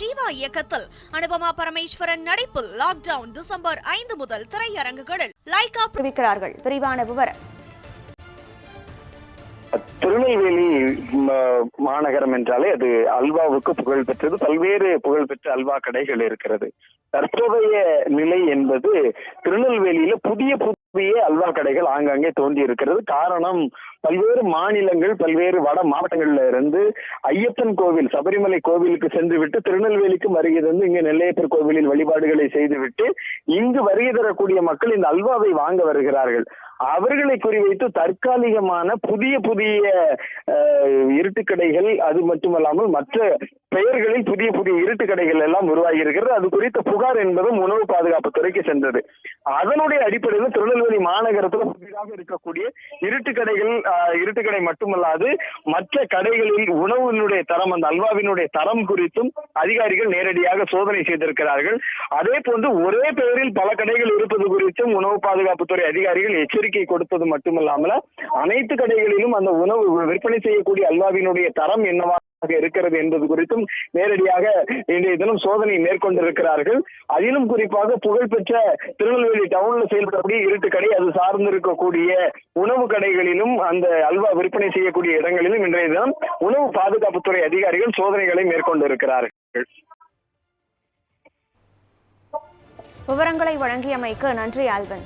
ஜீவா இயக்கத்தில் அனுபமா பரமேஸ்வரன் நடிப்பில் lockdown December ஐந்து முதல் திரையரங்குகளில். லைகா தெரிவிக்கிறார்கள். விரிவான விவரம். திருநெல்வேலி மாநகரம் என்றாலே அது அல்வாவுக்கு புகழ் பெற்றது. பல்வேறு புகழ்பெற்ற அல்வா கடைகள் இருக்கிறது. தற்போதைய நிலை என்பது திருநெல்வேலியில புதிய புதிய அல்வா கடைகள் ஆங்காங்கே தோன்றி இருக்கிறது. காரணம் பல்வேறு மாநிலங்கள் பல்வேறு வட மாவட்டங்கள்ல இருந்து ஐயப்பன் கோவில் சபரிமலை கோவிலுக்கு சென்று விட்டு திருநெல்வேலிக்கு வருகை தந்து இங்கே நெல்லையப்பர் கோவிலில் வழிபாடுகளை செய்துவிட்டு இங்கு வருகை தரக்கூடிய மக்கள் இந்த அல்வாவை வாங்க வருகிறார்கள். அவர்களை குறிவைத்து தற்காலிகமான புதிய புதிய இருட்டுக்கடைகள் கடைகள் அது மட்டுமல்லாமல் மற்ற பெயர்களில் புதிய புதிய இருட்டு கடைகள் எல்லாம் உருவாகி இருக்கிறது. அது குறித்த புகார் என்பதும் உணவு பாதுகாப்பு துறைக்கு சென்றது. அதனுடைய அடிப்படையில் திருநெல்வேலி மாநகரத்தில் புதிதாக இருக்கக்கூடிய இருட்டு கடைகள் இருட்டு கடை மட்டுமல்லாது மற்ற கடைகளில் உணவினுடைய தரம் அந்த அல்வாவினுடைய தரம் குறித்தும் அதிகாரிகள் நேரடியாக சோதனை செய்திருக்கிறார்கள். அதே போன்று ஒரே பெயரில் பல கடைகள் இருப்பது குறித்தும் உணவு பாதுகாப்புத்துறை அதிகாரிகள் எச்சரிக்கை கொடுத்தது மட்டுமல்லாமல் அனைத்து கடைகளிலும் அந்த உணவு விற்பனை செய்யக்கூடிய அல்வாவினுடைய தரம் என்னவா இருக்கிறது என்பது குறித்தும் நேரடியாக இன்றைய தினம் சோதனை மேற்கொண்டிருக்கிறார்கள். அதிலும் குறிப்பாக புகழ்பெற்ற திருநெல்வேலி டவுன்ல செயல்படக்கூடிய இருட்டு கடை அது சார்ந்து இருக்கக்கூடிய உணவு கடைகளிலும் அந்த அல்வா விற்பனை செய்யக்கூடிய இடங்களிலும் இன்றைய தினம் உணவு பாதுகாப்புத்துறை அதிகாரிகள் சோதனைகளை மேற்கொண்டிருக்கிறார்கள். விவரங்களை வழங்கியமைக்கு நன்றி ஆல்வன்